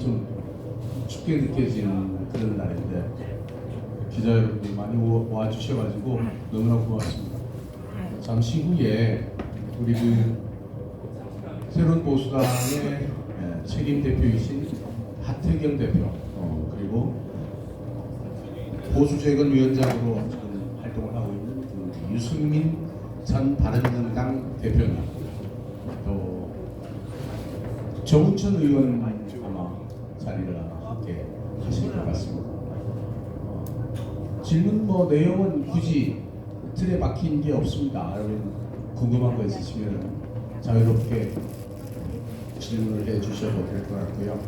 좀 춥게 느껴지는 그런 날인데 기자 여러분들이 많이 오- 와주셔가지고 너무나 고맙습니다. 잠시 후에 우리 그 새로운 보수당의 예, 책임 대표이신 하태경 대표 어, 그리고 보수재건 위원장으로 지금 활동을 하고 있는 그 유승민 전 바른정당 대표님 또 정운천 의원 자리를 함께 것 같습니다. 어, 질문 뭐 내용은 굳이 틀에 박힌 게 없습니다. 여러분 궁금한 거 있으시면 자유롭게 질문을 해 주셔도 될 것 같고요.